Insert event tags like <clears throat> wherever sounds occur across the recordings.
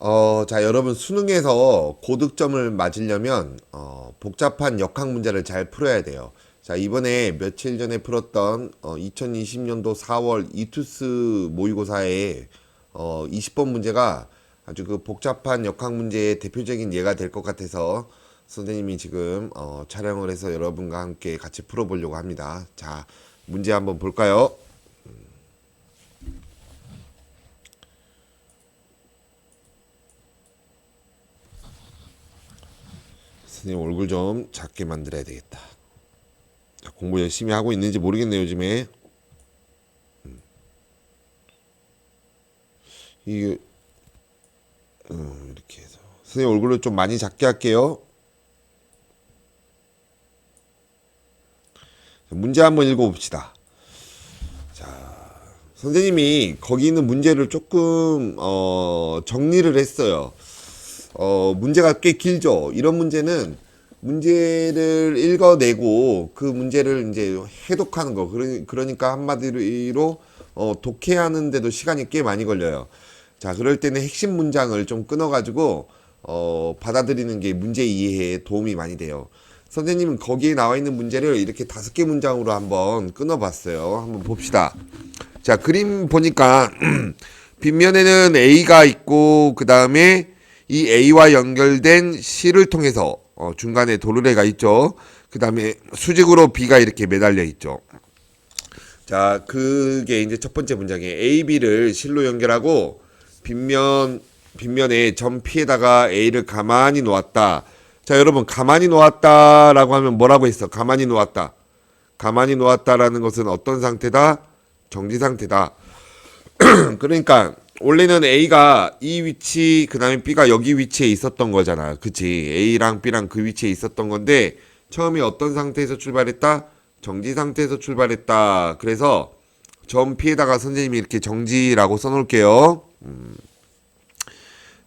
어, 자, 여러분 수능에서 고득점을 맞으려면 어, 복잡한 역학 문제를 잘 풀어야 돼요. 자, 이번에 며칠 전에 풀었던 어, 2020년도 4월 이투스 모의고사에 어, 20번 문제가 아주 그 복잡한 역학 문제의 대표적인 예가 될 것 같아서 선생님이 지금 어, 촬영을 해서 여러분과 함께 같이 풀어보려고 합니다. 자, 문제 한번 볼까요? 선생님 얼굴 좀 작게 만들어야 되겠다. 자, 공부 열심히 하고 있는지 모르겠네요 요즘에. 음. 이게 음, 이렇게 해서 선생님 얼굴을 좀 많이 작게 할게요. 자, 문제 한번 읽어봅시다. 자, 선생님이 거기 있는 문제를 조금 어, 정리를 했어요. 어, 문제가 꽤 길죠. 이런 문제는 문제를 읽어내고 그 문제를 이제 해독하는 거. 그러- 그러니까 한마디로 어, 독해하는데도 시간이 꽤 많이 걸려요. 자, 그럴 때는 핵심 문장을 좀 끊어가지고 어, 받아들이는 게 문제 이해에 도움이 많이 돼요. 선생님은 거기에 나와 있는 문제를 이렇게 다섯 개 문장으로 한번 끊어봤어요. 한번 봅시다. 자, 그림 보니까 <clears throat> 빗면에는 A가 있고 그 다음에 이 A와 연결된 C를 통해서 어, 중간에 도르래가 있죠. 그 다음에 수직으로 B가 이렇게 매달려 있죠. 자, 그게 이제 첫 번째 문장이에요. A, B를 실로 연결하고 빗면 빗면에 점 P에다가 A를 가만히 놓았다. 자, 여러분 가만히 놓았다라고 하면 뭐라고 했어? 가만히 놓았다. 가만히 놓았다라는 것은 어떤 상태다? 정지 상태다. <clears throat> 그러니까 원래는 A가 이 위치 그다음에 B가 여기 위치에 있었던 거잖아. 그치? A랑 B랑 그 위치에 있었던 건데 처음에 어떤 상태에서 출발했다? 정지 상태에서 출발했다. 그래서 점 P에다가 선생님이 이렇게 정지라고 써놓을게요. 음.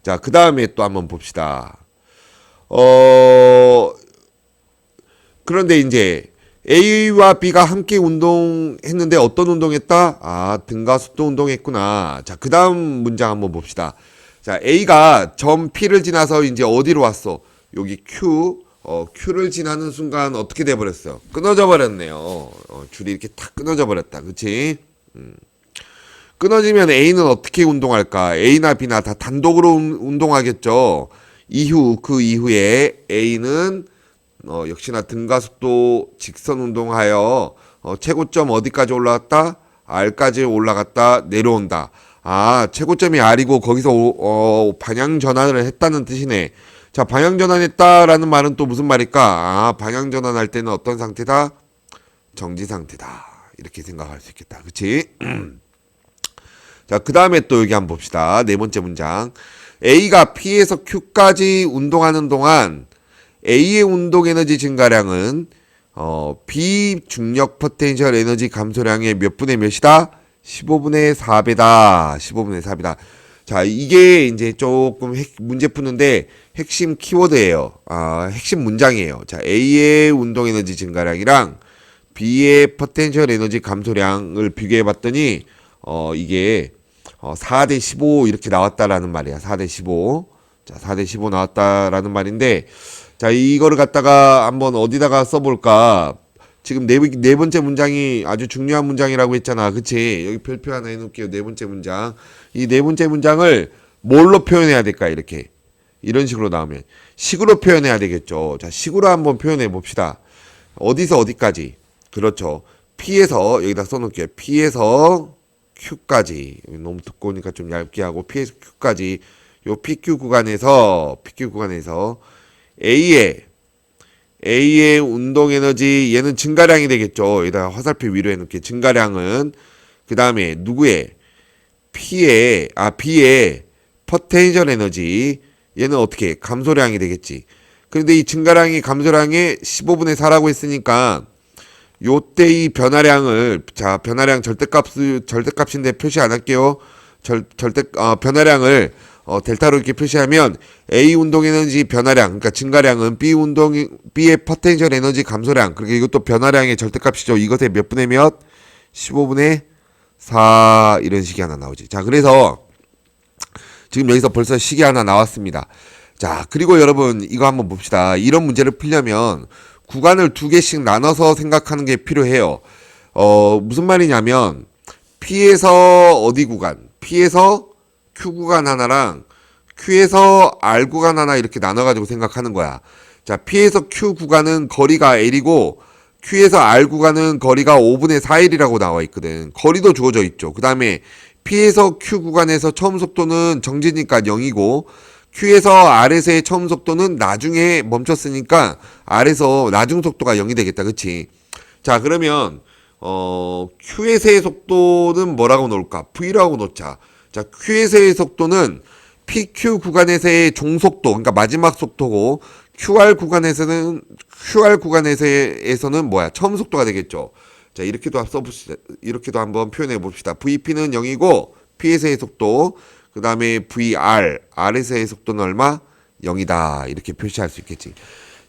자, 그 다음에 또 한번 봅시다. 어, 그런데 이제 A와 B가 함께 운동했는데 어떤 운동했다? 아, 등가속도 운동했구나. 자, 그 다음 문장 한번 봅시다. 자, A가 점 P를 지나서 이제 어디로 왔어? 여기 Q, 어, Q를 지나는 순간 어떻게 돼버렸어요? 끊어져 버렸네요. 어, 줄이 이렇게 탁 끊어져 버렸다. 그치? 음. 끊어지면 A는 어떻게 운동할까? A나 B나 다 단독으로 운- 운동하겠죠. 이후, 그 이후에 A는 어, 역시나 등가속도 직선 운동하여 어, 최고점 어디까지 올라갔다? R까지 올라갔다 내려온다. 아 최고점이 R이고 거기서 오- 어, 방향 전환을 했다는 뜻이네. 자 방향 전환했다라는 말은 또 무슨 말일까? 아 방향 전환할 때는 어떤 상태다? 정지 상태다. 이렇게 생각할 수 있겠다. 그치? <clears throat> 자, 그 다음에 또 여기 한번 봅시다. 네 번째 문장. A가 P에서 Q까지 운동하는 동안 A의 운동 에너지 증가량은 어, B 중력 포텐셜 에너지 감소량의 몇 분의 몇이다? 15분의 4배다. 15분의 4배다. 자, 이게 이제 조금 핵, 문제 푸는데 핵심 키워드예요. 아, 핵심 문장이에요. 자, A의 운동 에너지 증가량이랑 B의 포텐셜 에너지 감소량을 비교해 봤더니 어, 이게 어, 4대 15 이렇게 나왔다라는 말이야. 4대 15. 자, 4대 15 나왔다라는 말인데 자, 이거를 갖다가 한번 어디다가 써볼까? 지금 네, 번- 네 번째 문장이 아주 중요한 문장이라고 했잖아. 그치? 여기 별표 하나 해놓을게요. 네 번째 문장. 이 네 번째 문장을 뭘로 표현해야 될까? 이렇게. 이런 식으로 나오면. 식으로 표현해야 되겠죠. 자, 식으로 한번 표현해 봅시다. 어디서 어디까지? 그렇죠. P에서, 여기다 써놓을게요. P에서 Q까지. 너무 두꺼우니까 좀 얇게 하고, P에서 Q까지. 요 PQ 구간에서, PQ 구간에서 A의 A의 운동 에너지 얘는 증가량이 되겠죠. 여기다가 화살표 위로 해놓게 증가량은 그 다음에 누구의 P의 아 B의 포텐셜 에너지 얘는 어떻게 감소량이 되겠지. 그런데 이 증가량이 감소량의 15분의 4라고 했으니까 요때 이 변화량을 자 변화량 절대값 절대값인데 표시 안 할게요. 절 절대 어, 변화량을 어, 델타로 이렇게 표시하면 A 운동 에너지 변화량 그러니까 증가량은 B 운동 B의 포텐셜 에너지 감소량 그러니까 이것도 변화량의 절대값이죠. 이것의 몇 분의 몇? 15분의 4 이런 식이 하나 나오지. 자 그래서 지금 여기서 벌써 식이 하나 나왔습니다. 자, 그리고 여러분 이거 한번 봅시다. 이런 문제를 풀려면 구간을 두 개씩 나눠서 생각하는 게 필요해요. 어, 무슨 말이냐면 P에서 어디 구간, P에서 Q 구간 하나랑 Q에서 R 구간 하나 이렇게 나눠가지고 생각하는 거야. 자, P에서 Q 구간은 거리가 L이고 Q에서 R 구간은 거리가 5분의 4L이라고 나와 있거든. 거리도 주어져 있죠. 그 다음에 P에서 Q 구간에서 처음 속도는 정지니까 0이고 Q에서 R에서의 처음 속도는 나중에 멈췄으니까 R에서 나중 속도가 0이 되겠다. 그치? 자, 그러면 어, Q에서의 속도는 뭐라고 놓을까? V라고 놓자. 자, Q에서의 속도는 PQ 구간에서의 종속도, 그러니까 마지막 속도고, QR 구간에서는, QR 구간에서는 뭐야? 처음 속도가 되겠죠. 자, 이렇게도 써봅시다. 이렇게도 한번 표현해 봅시다. VP는 0이고, P에서의 속도, 그 다음에 VR, R에서의 속도는 얼마? 0이다. 이렇게 표시할 수 있겠지.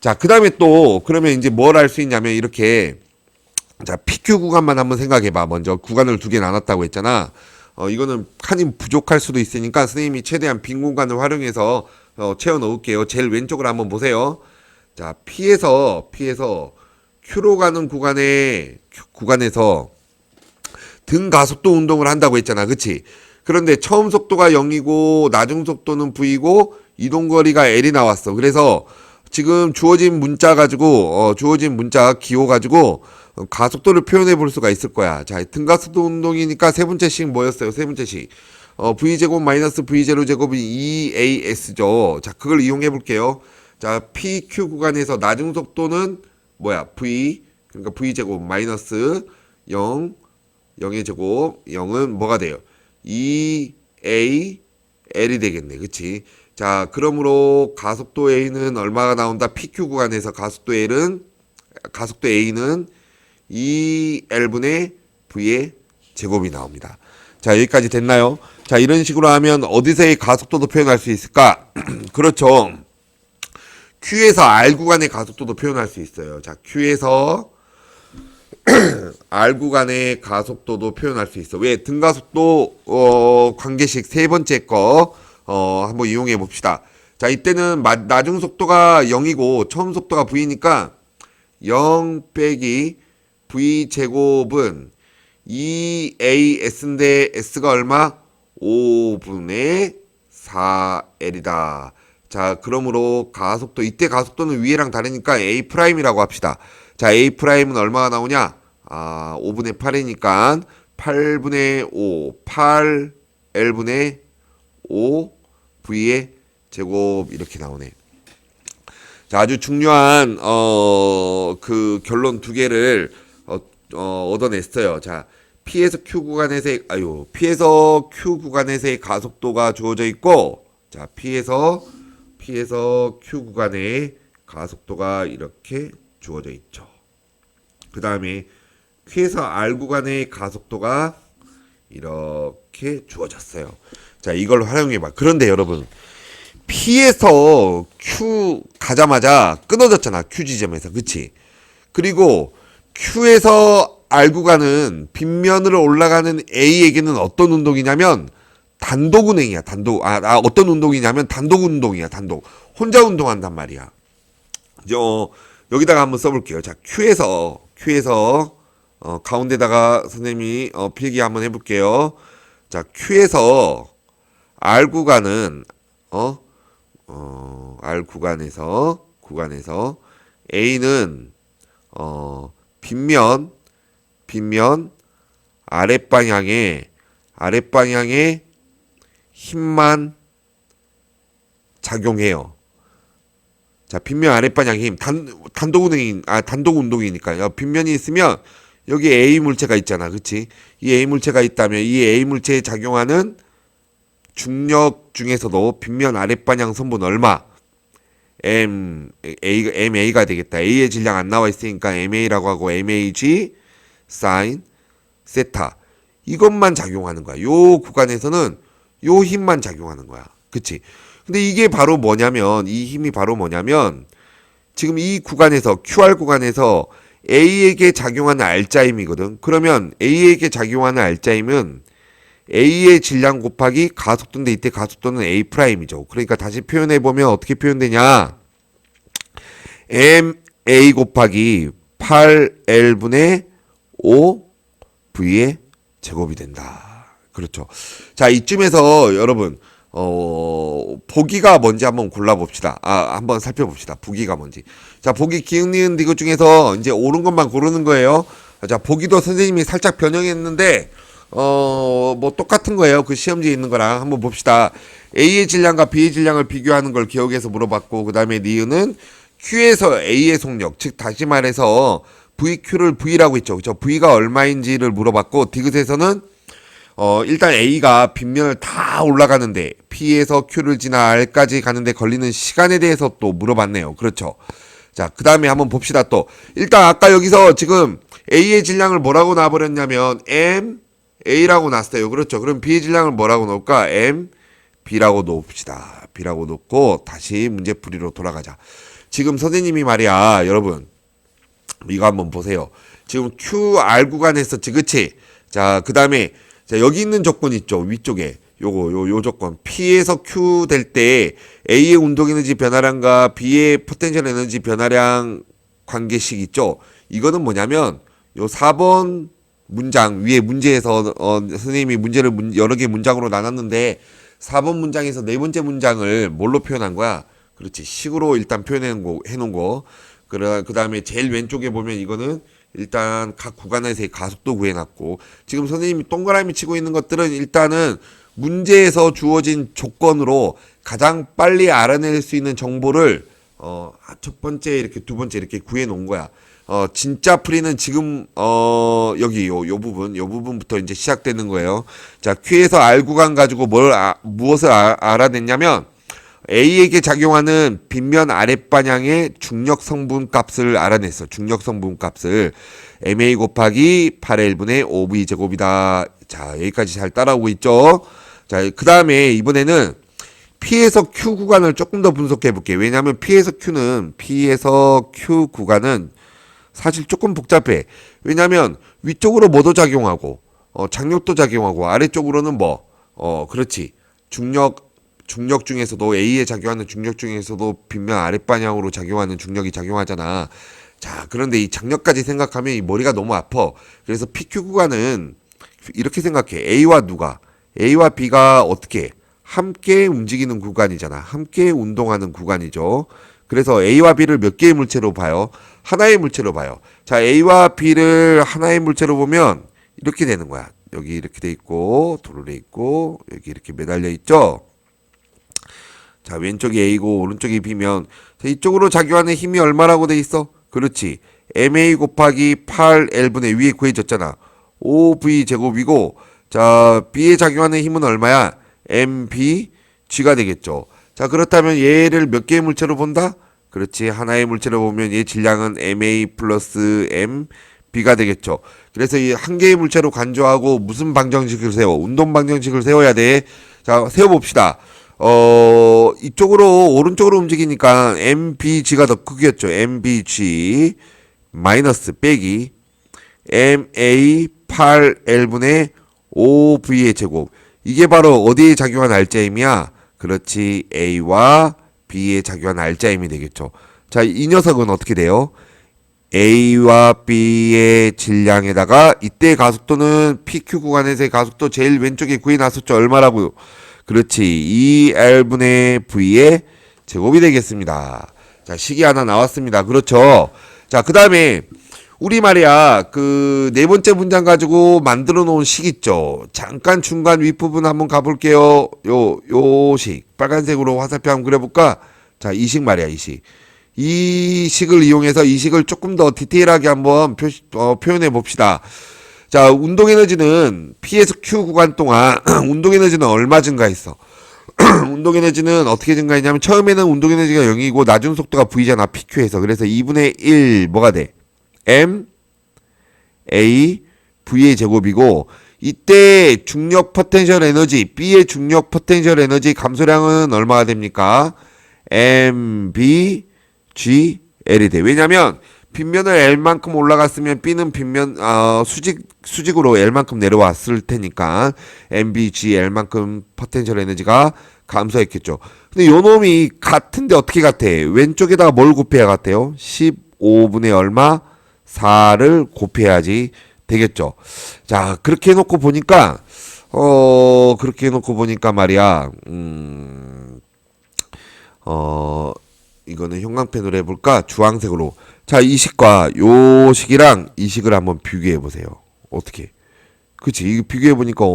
자, 그 다음에 또, 그러면 이제 뭘 할 수 있냐면, 이렇게, 자, PQ 구간만 한번 생각해 봐. 먼저 구간을 두 개 나눴다고 했잖아. 어, 이거는 칸이 부족할 수도 있으니까 선생님이 최대한 빈 공간을 활용해서 어, 채워 넣을게요. 제일 왼쪽으로 한번 보세요. 자, P에서, P에서 Q로 가는 구간에, 구간에서 등 가속도 운동을 한다고 했잖아. 그치? 그런데 처음 속도가 0이고, 나중 속도는 V고, 이동 거리가 L이 나왔어. 그래서 지금 주어진 문자 가지고, 어, 주어진 문자 기호 가지고, 어, 가속도를 표현해 볼 수가 있을 거야. 자, 등가속도 운동이니까 세 번째씩 뭐였어요? 세 번째씩. 어, V제곱 마이너스 V0 제곱이 2AS죠. 자, 그걸 이용해 볼게요. 자, PQ 구간에서 나중 속도는 뭐야? V, 그러니까 V제곱 마이너스 0, 0의 제곱, 0은 뭐가 돼요? 2A, L이 되겠네. 그치? 자, 그러므로 가속도 A는 얼마가 나온다? PQ 구간에서 가속도 L은, 가속도 A는 2L분의 V의 제곱이 나옵니다. 자, 여기까지 됐나요? 자, 이런 식으로 하면 어디서의 가속도도 표현할 수 있을까? <clears throat> 그렇죠. Q에서 R 구간의 가속도도 표현할 수 있어요. 자, Q에서 <clears throat> R 구간의 가속도도 표현할 수 있어. 왜? 등가속도 어, 관계식 세 번째 거 어, 한번 이용해 봅시다. 자, 이때는 마, 나중 속도가 0이고 처음 속도가 V니까 0 빼기 V 제곱은 2AS인데 S가 얼마? 5분의 4L이다. 자, 그러므로 가속도 이때 가속도는 위에랑 다르니까 A 프라임이라고 합시다. 자, A 프라임은 얼마가 나오냐? 아, 5분의 8이니까 8분의 5, 8 L분의 5 V의 제곱 이렇게 나오네. 자, 아주 중요한 어, 그 결론 두 개를 어, 어, 얻어냈어요. 자, P에서 Q 구간에서의 아유, P에서 Q 구간에서의 가속도가 주어져 있고 자, P에서 P에서 Q 구간의 가속도가 이렇게 주어져 있죠. 그 다음에 Q에서 R 구간의 가속도가 이렇게 주어졌어요. 자, 이걸 활용해 봐. 그런데 여러분 P에서 Q 가자마자 끊어졌잖아. Q 지점에서. 그치? 그리고 Q에서 R 구간은 빗면으로 올라가는 A에게는 어떤 운동이냐면 단독 운행이야. 단독. 아, 아, 어떤 운동이냐면 단독 운동이야. 단독. 혼자 운동한단 말이야. 어, 여기다가 한번 써볼게요. 자, Q에서 Q에서 어, 가운데다가 선생님이 어, 필기 한번 해볼게요. 자, Q에서 R 구간은 어, 어, R 구간에서 구간에서 A는 어, 빗면 빗면 아랫 방향에 아랫 방향에 힘만 작용해요. 자, 빗면 아랫 방향 힘 단, 단독 운동이 아 단독 운동이니까요. 빗면이 있으면 여기 A 물체가 있잖아. 그치 이 A 물체가 있다면 이 A 물체에 작용하는 중력 중에서도 빗면 아랫방향 선분 얼마? M A MA가 되겠다. A의 질량 안 나와 있으니까 MA라고 하고 MAG sin 세타 이것만 작용하는 거야. 요 구간에서는 요 힘만 작용하는 거야. 그치? 근데 이게 바로 뭐냐면 이 힘이 바로 뭐냐면 지금 이 구간에서 QR 구간에서 A에게 작용하는 알짜임이거든. 그러면 A에게 작용하는 알짜임은 A의 질량 곱하기 가속도인데 이때 가속도는 A 프라임이죠. 그러니까 다시 표현해 보면 어떻게 표현되냐? M A 곱하기 8L분의 5 V의 제곱이 된다. 그렇죠. 자, 이쯤에서 여러분, 어, 보기가 뭔지 한번 골라봅시다. 아, 한번 살펴봅시다. 보기가 뭔지. 자, 보기 기흥, 니은, 디귿 중에서 이제 옳은 것만 고르는 거예요. 자, 보기도 선생님이 살짝 변형했는데, 어, 뭐 똑같은 거예요. 그 시험지에 있는 거랑 한번 봅시다. A의 질량과 B의 질량을 비교하는 걸 기억해서 물어봤고, 그 다음에 니은은 Q에서 A의 속력, 즉 다시 말해서 VQ를 V라고 했죠. 그죠? V가 얼마인지를 물어봤고, 디귿에서는 어, 일단 A가 빗면을 다 올라가는데 P에서 Q를 지나 R까지 가는데 걸리는 시간에 대해서 또 물어봤네요. 그렇죠. 자, 그 다음에 한번 봅시다 또. 일단 아까 여기서 지금 A의 질량을 뭐라고 놔버렸냐면 M, A라고 놨어요. 그렇죠. 그럼 B의 질량을 뭐라고 놓을까? M, B라고 놓읍시다. B라고 놓고 다시 문제풀이로 돌아가자. 지금 선생님이 말이야, 여러분. 이거 한번 보세요. 지금 QR 구간에서 지그치. 자, 그 다음에 자, 여기 있는 조건 있죠. 위쪽에. 요거, 요, 요 조건. P에서 Q 될 때 A의 운동 에너지 변화량과 B의 포텐셜 에너지 변화량 관계식 있죠. 이거는 뭐냐면 요 4번 문장 위에 문제에서 어, 선생님이 문제를 문- 여러 개 문장으로 나눴는데 4번 문장에서 네 번째 문장을 뭘로 표현한 거야? 그렇지. 식으로 일단 표현해 놓은 거, 해 놓은 거. 그 다음에 제일 왼쪽에 보면 이거는 일단 각 구간에서의 가속도 구해놨고 지금 선생님이 동그라미 치고 있는 것들은 일단은 문제에서 주어진 조건으로 가장 빨리 알아낼 수 있는 정보를 어, 첫 번째 이렇게 두 번째 이렇게 구해 놓은 거야. 어, 진짜 풀이는 지금 어, 여기 요, 요 부분, 요 부분부터 이제 시작되는 거예요. 자, Q에서 R 구간 가지고 뭘 아, 무엇을 아, 알아냈냐면 A에게 작용하는 빗면 아랫방향의 중력 성분 값을 알아냈어. 중력 성분 값을 MA 곱하기 8L분의 5V 제곱이다. 자, 여기까지 잘 따라오고 있죠. 자, 그 다음에 이번에는 P에서 Q 구간을 조금 더 분석해 볼게요. 왜냐하면 P에서 Q는 P에서 Q 구간은 사실 조금 복잡해. 왜냐하면 위쪽으로 뭐도 작용하고 어, 장력도 작용하고 아래쪽으로는 뭐 어, 그렇지. 중력 중력 중에서도 A에 작용하는 중력 중에서도 빗면 아랫방향으로 작용하는 중력이 작용하잖아. 자, 그런데 이 장력까지 생각하면 이 머리가 너무 아파. 그래서 PQ 구간은 이렇게 생각해. A와 누가? A와 B가 어떻게? 함께 움직이는 구간이잖아. 함께 운동하는 구간이죠. 그래서 A와 B를 몇 개의 물체로 봐요? 하나의 물체로 봐요. 자, A와 B를 하나의 물체로 보면 이렇게 되는 거야. 여기 이렇게 돼 있고, 도로에 있고, 여기 이렇게 매달려 있죠? 자, 왼쪽이 A고 오른쪽이 B면 자, 이쪽으로 작용하는 힘이 얼마라고 돼 있어? 그렇지. MA 곱하기 8L분의 위에 구해졌잖아. 5V 제곱이고 자, B에 작용하는 힘은 얼마야? MBG가 되겠죠. 자, 그렇다면 얘를 몇 개의 물체로 본다? 그렇지. 하나의 물체로 보면 얘 질량은 MA 플러스 M B가 되겠죠. 그래서 이 한 개의 물체로 간주하고 무슨 방정식을 세워? 운동 방정식을 세워야 돼. 자, 세워봅시다. 어, 이쪽으로, 오른쪽으로 움직이니까 MBG가 더 크겠죠. MBG 마이너스 빼기 MA8L분의 5V의 제곱. 이게 바로 어디에 작용한 알짜임이야? 그렇지. A와 B에 작용한 알짜임이 되겠죠. 자, 이 녀석은 어떻게 돼요? A와 B의 질량에다가 이때 가속도는 PQ 구간에서의 가속도 제일 왼쪽에 구해놨었죠. 얼마라고요? 그렇지. 2L분의 V의 제곱이 되겠습니다. 자, 식이 하나 나왔습니다. 그렇죠. 자, 그 다음에 우리 말이야 그 네 번째 문장 가지고 만들어 놓은 식 있죠. 잠깐 중간 윗부분 한번 가볼게요. 요 요 식 빨간색으로 화살표 한번 그려볼까? 자, 이 식 말이야 이 식. 이 식을 이용해서 이 식을 조금 더 디테일하게 한번 표, 어, 표현해 봅시다. 자, 운동 에너지는 P에서 Q 구간 동안 <clears throat> 운동 에너지는 얼마 증가했어? <clears throat> 운동 에너지는 어떻게 증가했냐면 처음에는 운동 에너지가 0이고 낮은 속도가 V잖아. PQ에서. 그래서 2분의 1 뭐가 돼? M A V의 제곱이고 이때 중력 포텐셜 에너지 B의 중력 포텐셜 에너지 감소량은 얼마가 됩니까? M B G L이 돼. 왜냐면 빗면을 L만큼 올라갔으면 B는 빗면 어, 수직 수직으로 L만큼 내려왔을 테니까 MBG L만큼 포텐셜 에너지가 감소했겠죠. 근데 요 놈이 같은데 어떻게 같아? 왼쪽에다가 뭘 곱해야 같아요? 15분의 얼마? 4를 곱해야지 되겠죠. 자, 그렇게 해 놓고 보니까 어 그렇게 해 놓고 보니까 말이야. 음. 어 이거는 형광펜으로 해볼까? 주황색으로. 자, 이 식과 요 식이랑 이 식을 한번 비교해 보세요. 어떻게? 그치? 비교해 보니까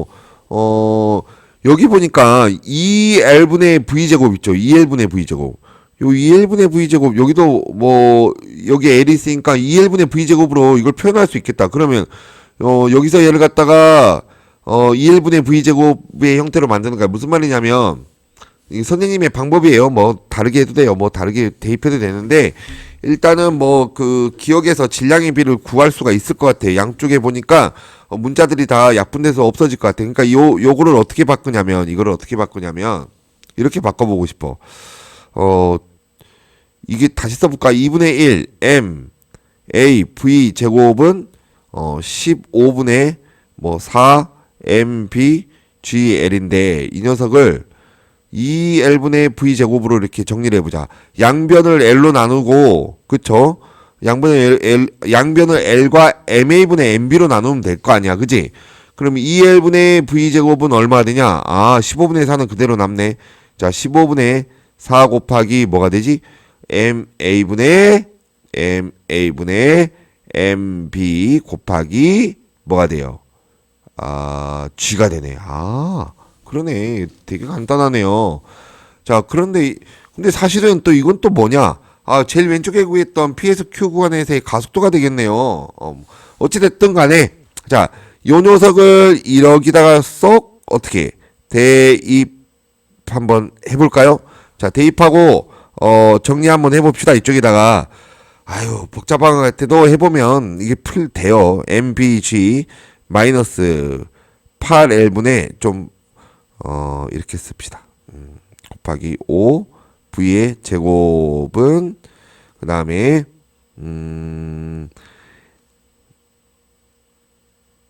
어 여기 보니까 2L분의 V제곱 있죠? 2L분의 V제곱. 요 2L분의 V제곱 여기도 뭐 여기 L이 있으니까 2L분의 V제곱으로 이걸 표현할 수 있겠다. 그러면 어 여기서 얘를 갖다가 어 2L분의 V제곱의 형태로 만드는 거야. 무슨 말이냐면 이 선생님의 방법이에요. 뭐 다르게 해도 돼요. 뭐 다르게 대입해도 되는데 일단은 뭐 그 기억에서 질량의 비를 구할 수가 있을 것 같아. 양쪽에 보니까 어, 문자들이 다 약분돼서 없어질 것 같아. 그러니까 요 요거를 어떻게 바꾸냐면 이거를 어떻게 바꾸냐면 이렇게 바꿔보고 싶어. 어 이게 다시 써볼까? 2분의 1 m a v 제곱은 어 15분의 뭐 4 m b g l인데 이 녀석을 2L분의 V 제곱으로 이렇게 정리를 해보자. 양변을 L로 나누고, 그쵸? 양변을 L, 양변을 L과 MA분의 MB로 나누면 될 거 아니야. 그지? 그럼 2L분의 V 제곱은 얼마 되냐? 아, 15분의 4는 그대로 남네. 자, 15분의 4 곱하기 뭐가 되지? MA분의 MA분의 MB 곱하기 뭐가 돼요? 아, G가 되네. 아, 그러네. 되게 간단하네요. 자, 그런데, 이- 근데 사실은 또 이건 또 뭐냐? 아, 제일 왼쪽에 구했던 PS Q 구간에서의 가속도가 되겠네요. 어, 어찌됐든 간에, 자, 요 녀석을 이러기다가 쏙, 어떻게, 대입 한번 해볼까요? 자, 대입하고, 어, 정리 한번 해봅시다. 이쪽에다가. 아유, 복잡한 것 같아도 해보면 이게 풀 돼요. MBG 마이너스 8L분의 좀, 어, 이렇게 씁시다. 음, 곱하기 5 V의 제곱은, 그 다음에, 음,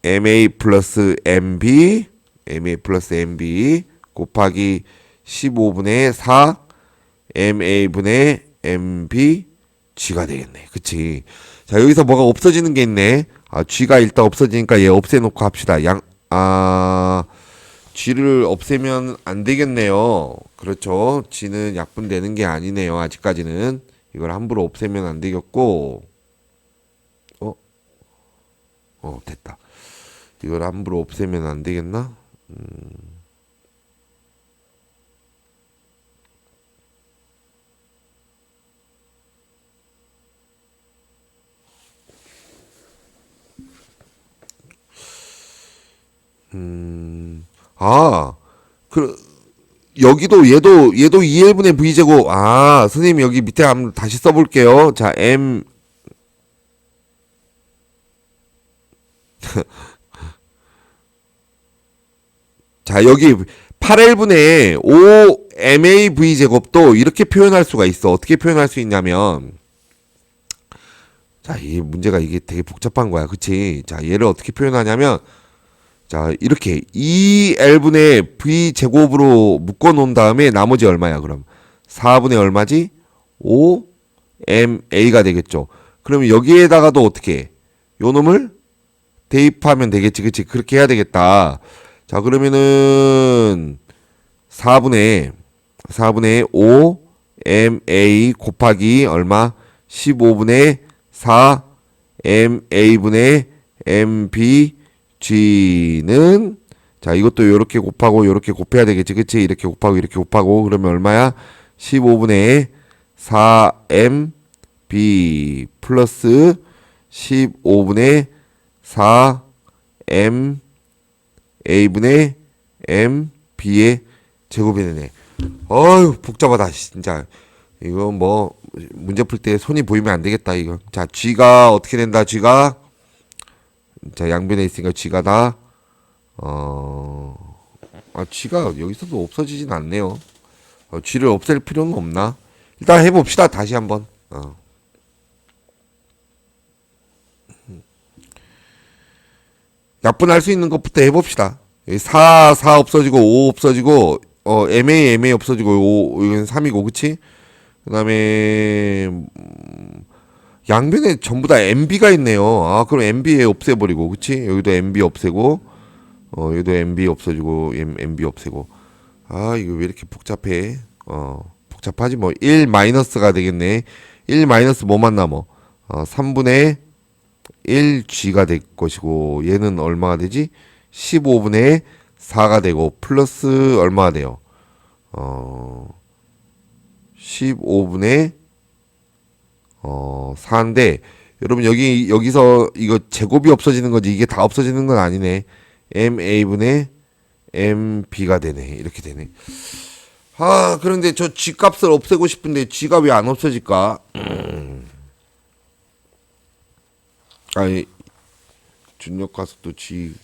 MA 플러스 MB, MA 플러스 MB 곱하기 15분의 4 MA분의 MB G가 되겠네. 그치? 자, 여기서 뭐가 없어지는 게 있네. 아, G가 일단 없어지니까 얘 없애놓고 합시다. 양, 아, G를 없애면 안 되겠네요. 그렇죠. G는 약분되는 게 아니네요. 아직까지는. 이걸 함부로 없애면 안 되겠고, 어? 어, 됐다. 이걸 함부로 없애면 안 되겠나? 아, 그 여기도 얘도 얘도 2L분의 V 제곱. 아, 선생님 여기 밑에 한번 다시 써 볼게요. 자, M <laughs> 자, 여기 8L분의 5 MAV 제곱도 이렇게 표현할 수가 있어. 어떻게 표현할 수 있냐면 자, 이 문제가 이게 되게 복잡한 거야. 그치? 자, 얘를 어떻게 표현하냐면 자, 이렇게 2L분의 V 제곱으로 묶어 놓은 다음에 나머지 얼마야, 그럼? 4분의 얼마지? 5 MA가 되겠죠. 그럼 여기에다가도 어떻게 해? 요 놈을 대입하면 되겠지. 그치? 그렇게 해야 되겠다. 자, 그러면은 4분의 4분의 5 MA 곱하기 얼마? 15분의 4 MA분의 MB G는 자 이것도 이렇게 곱하고 이렇게 곱해야 되겠지. 그치? 이렇게 곱하고 이렇게 곱하고 그러면 얼마야? 15분의 4m b 플러스 15분의 4m a분의 m b의 제곱이 되네. 어휴 복잡하다 진짜. 이거 뭐 문제 풀 때 손이 보이면 안 되겠다 이거. 자 g가 어떻게 된다 g가 자 양변에 있으니까 쥐가 다 어. 아, 쥐가 여기서도 없어지진 않네요. 어, 쥐를 없앨 필요는 없나? 일단 해봅시다. 다시 한번. 어. 약분할 수 있는 것부터 해봅시다. 4, 4 없어지고, 5 없어지고, 어, MA, MA 없어지고, 5, 이건 3이고, 그치? 그 다음에, 음, 양변에 전부 다 MB가 있네요. 아 그럼 MB 없애버리고 그치? 여기도 MB 없애고 어 여기도 MB 없어지고 MB 없애고 아 이거 왜 이렇게 복잡해? 어 복잡하지 뭐 1 마이너스가 되겠네. 1 마이너스 뭐만 남어? 어 3분의 1G가 될 것이고 얘는 얼마가 되지? 15분의 4가 되고 플러스 얼마가 돼요? 어 15분의 어 4인데 여러분 여기 여기서 이거 제곱이 없어지는 거지 이게 다 없어지는 건 아니네. MA분의 MB가 되네. 이렇게 되네. 아 그런데 저 G 값을 없애고 싶은데 G가 왜 안 없어질까? 음. 아니 준력 가속도 G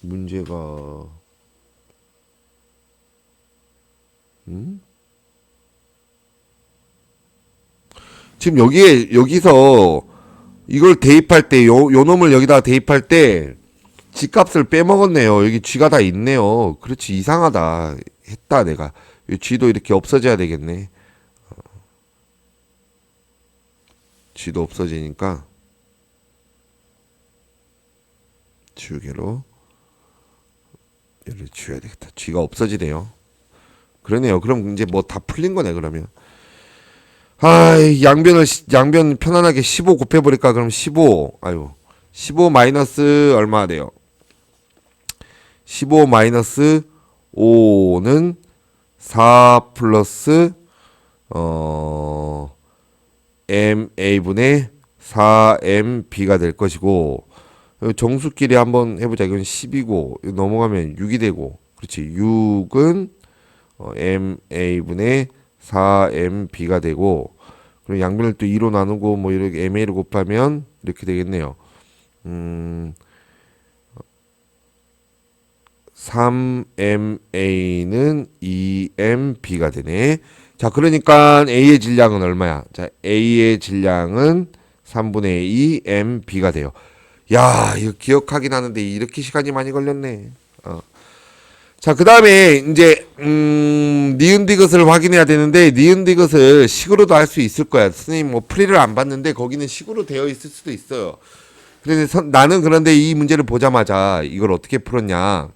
문제가 음? 지금 여기에 여기서 이걸 대입할 때 요 요 놈을 여기다 대입할 때 G값을 빼먹었네요. 여기 G가 다 있네요. 그렇지 이상하다 했다 내가. 이 G도 이렇게 없어져야 되겠네. 어. G도 없어지니까 지우개로 얘를 지워야 되겠다. G가 없어지네요. 그러네요. 그럼 이제 뭐 다 풀린 거네 그러면. 아, 이 양변을 시- 양변 편안하게 15 곱해 버릴까? 그럼 15. 아유. 15 마이너스 얼마 돼요? 15 마이너스 5는 4 플러스 어 MA분의 4MB가 될 것이고 어, 정수끼리 한번 해보자. 이건 10이고 넘어가면 6이 되고 그렇지. 6은 어, MA분의 4MB가 되고 그리고 양변을 또 2로 나누고 뭐 이렇게 MA를 곱하면 이렇게 되겠네요. 음 3MA는 2MB가 되네. 자, 그러니까 A의 질량은 얼마야? 자, A의 질량은 3분의 2 MB가 돼요. 야, 이거 기억하긴 하는데 이렇게 시간이 많이 걸렸네. 어. 자, 그 다음에 이제 음, 니은 디귿을 확인해야 되는데 니은 디귿을 식으로도 할 수 있을 거야. 선생님 뭐 풀이를 안 봤는데 거기는 식으로 되어 있을 수도 있어요. 선- 나는 그런데 이 문제를 보자마자 이걸 어떻게 풀었냐?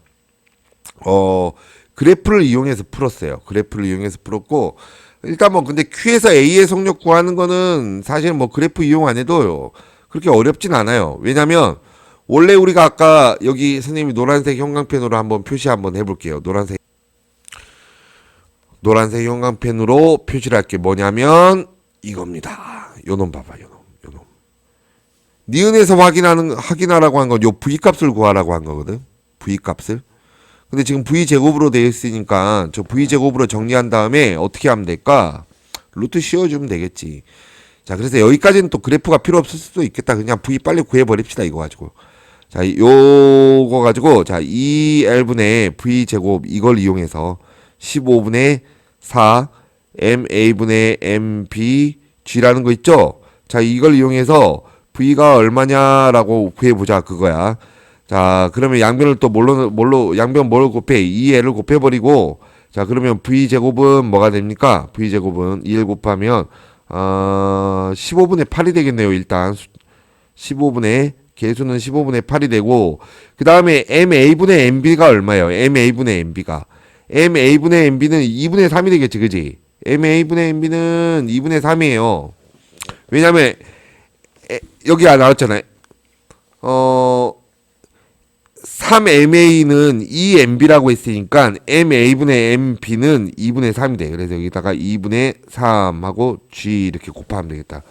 어 그래프를 이용해서 풀었어요. 그래프를 이용해서 풀었고 일단 뭐 근데 Q에서 A의 속력 구하는 거는 사실 뭐 그래프 이용 안 해도 그렇게 어렵진 않아요. 왜냐면 원래 우리가 아까 여기 선생님이 노란색 형광펜으로 한번 표시 한번 해볼게요. 노란색 노란색 형광펜으로 표시를 할 게 뭐냐면 이겁니다. 요놈 봐봐 요놈 요놈 니은에서 확인하는 확인하라고 한 건 요 V 값을 구하라고 한 거거든. V 값을. 근데 지금 V 제곱으로 되어 있으니까 저 V 제곱으로 정리한 다음에 어떻게 하면 될까? 루트 씌워주면 되겠지. 자, 그래서 여기까지는 또 그래프가 필요 없을 수도 있겠다. 그냥 V 빨리 구해버립시다. 이거 가지고. 자, 요거 가지고, 자, 2L분의 V 제곱 이걸 이용해서 15분의 4 MA분의 MB G라는 거 있죠? 자, 이걸 이용해서 V가 얼마냐라고 구해보자. 그거야. 자, 그러면 양변을 또 뭘로, 뭘로, 양변 뭘 곱해? 2L을 곱해버리고, 자, 그러면 V 제곱은 뭐가 됩니까? V 제곱은 2L 곱하면, 어, 15분의 8이 되겠네요, 일단. 15분의, 개수는 15분의 8이 되고, 그 다음에 MA분의 MB가 얼마예요? MA분의 MB가. MA분의 MB는 2분의 3이 되겠지, 그지? MA분의 MB는 2분의 3이에요. 왜냐면, 에, 여기 나왔잖아요. 어, 3MA는 2MB라고 했으니까 MA분의 MB는 2분의 3이 돼. 그래서 여기다가 2분의 3하고 G 이렇게 곱하면 되겠다.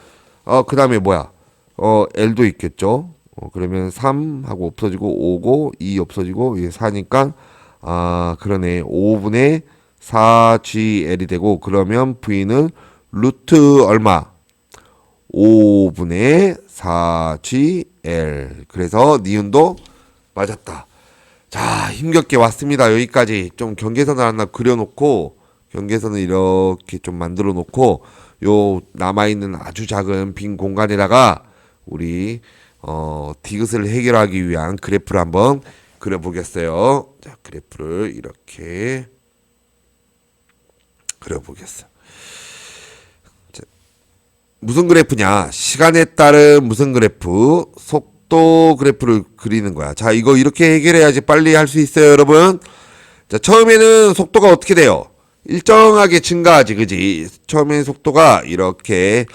어, 그 다음에 뭐야? 어, L도 있겠죠? 어, 그러면 3하고 없어지고 5고 2 없어지고 이게 4니까 아, 그러네. 5분의 4GL이 되고 그러면 V는 루트 얼마? 5분의 4GL. 그래서 니은도 맞았다. 자, 힘겹게 왔습니다. 여기까지 좀 경계선을 하나 그려놓고 경계선을 이렇게 좀 만들어 놓고 요 남아 있는 아주 작은 빈 공간에다가 우리 어 디귿을 해결하기 위한 그래프를 한번 그려 보겠어요. 자, 그래프를 이렇게 그려 보겠어요. 무슨 그래프냐? 시간에 따른 무슨 그래프? 속도 그래프를 그리는 거야. 자, 이거 이렇게 해결해야지 빨리 할 수 있어요, 여러분. 자, 처음에는 속도가 어떻게 돼요? 일정하게 증가하지, 그지? 처음에 속도가 이렇게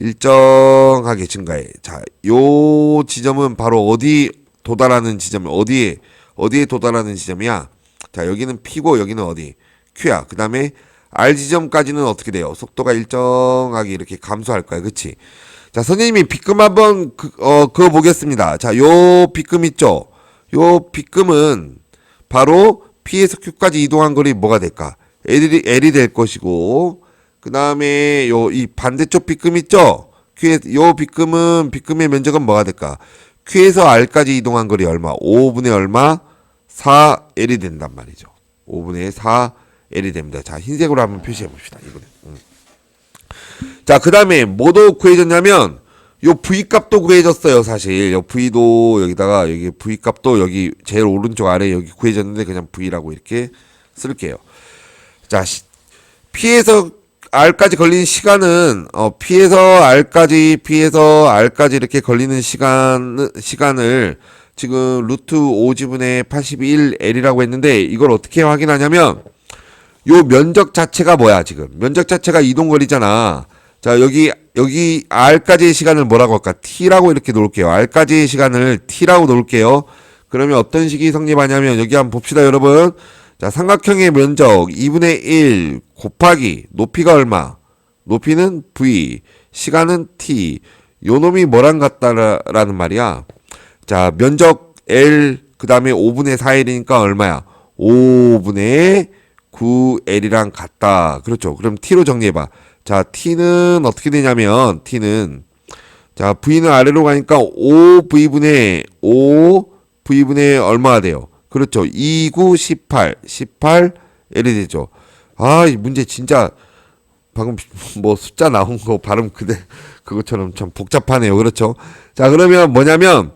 일정하게 증가해. 자, 요 지점은 바로 어디 도달하는 지점, 어디에, 어디에 도달하는 지점이야? 자, 여기는 P고, 여기는 어디? Q야. 그 다음에 R 지점까지는 어떻게 돼요? 속도가 일정하게 이렇게 감소할 거야. 그치? 자, 선생님이 B금 한번 그, 어, 그어 보겠습니다. 자, 요 B금 있죠? 요 B금은 바로 P에서 Q까지 이동한 거리 뭐가 될까? L이, L이 될 것이고, 그 다음에 요, 이 반대쪽 B금 있죠? Q에, 요 B금은, B금의 면적은 뭐가 될까? Q에서 R까지 이동한 거리 얼마? 5분의 얼마? 4L이 된단 말이죠. 5분의 4L이 됩니다. 자, 흰색으로 한번 표시해 봅시다. 이거는. 음. 자, 그 다음에 뭐도 구해졌냐면, 요 V 값도 구해졌어요, 사실. 요 V도 여기다가, 여기 V 값도 여기 제일 오른쪽 아래 여기 구해졌는데, 그냥 V라고 이렇게 쓸게요. 자, 시, P에서 R까지 걸리는 시간은, 어, P에서 R까지, P에서 R까지 이렇게 걸리는 시간, 시간을 지금 루트 5지분의 81L이라고 했는데, 이걸 어떻게 확인하냐면, 요 면적 자체가 뭐야, 지금? 면적 자체가 이동거리잖아. 자, 여기, 여기 R까지의 시간을 뭐라고 할까? T라고 이렇게 놓을게요. R까지의 시간을 T라고 놓을게요. 그러면 어떤 식이 성립하냐면, 여기 한번 봅시다, 여러분. 자, 삼각형의 면적 2분의 1 곱하기 높이가 얼마? 높이는 V, 시간은 T. 요 놈이 뭐랑 같다라는 말이야. 자, 면적 L, 그 다음에 5분의 4L이니까 얼마야? 5분의 9L이랑 같다. 그렇죠. 그럼 T로 정리해봐. 자, T는 어떻게 되냐면, T는, 자, V는 아래로 가니까 5V분의 5V분의 얼마가 돼요? 그렇죠. 2, 9, 18. 18L이 되죠. 아, 이 문제 진짜, 방금 <laughs> 뭐 숫자 나온 거 발음 그대, 그것처럼 참 복잡하네요. 그렇죠. 자, 그러면 뭐냐면,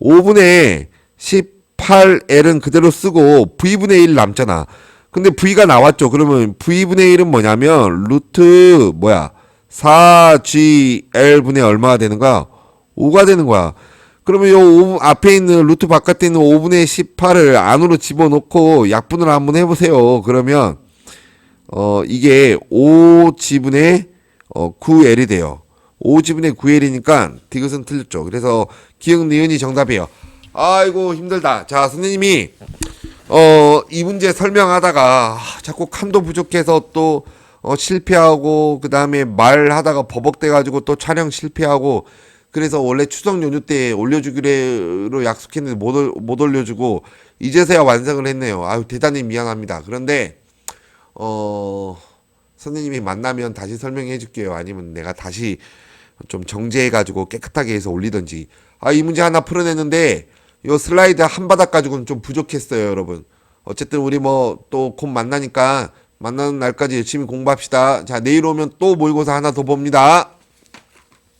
5분의 18L은 그대로 쓰고, V분의 1 남잖아. 근데 V가 나왔죠. 그러면 V분의 1은 뭐냐면, 루트, 뭐야, 4GL분의 얼마가 되는 거야? 5가 되는 거야. 그러면 요 5, 앞에 있는 루트 바깥에 있는 5분의 18을 안으로 집어넣고 약분을 한번 해보세요. 그러면, 어, 이게 5지분의 어, 9L이 돼요. 5지분의 9L이니까 디귿은 틀렸죠. 그래서 기억 니은이 정답이에요. 아이고 힘들다. 자 선생님이 어, 이 문제 설명하다가 아, 자꾸 칸도 부족해서 또 어, 실패하고 그 다음에 말하다가 버벅대가지고 또 촬영 실패하고 그래서 원래 추석 연휴 때 올려주기로 약속했는데 못, 올- 못 올려주고 이제서야 완성을 했네요. 아유 대단히 미안합니다. 그런데 어 선생님이 만나면 다시 설명해 줄게요. 아니면 내가 다시 좀 정제해 가지고 깨끗하게 해서 올리든지. 아 이 문제 하나 풀어냈는데 이 슬라이드 한 바닥 가지고는 좀 부족했어요, 여러분. 어쨌든 우리 뭐 또 곧 만나니까 만나는 날까지 열심히 공부합시다. 자 내일 오면 또 모의고사 하나 더 봅니다.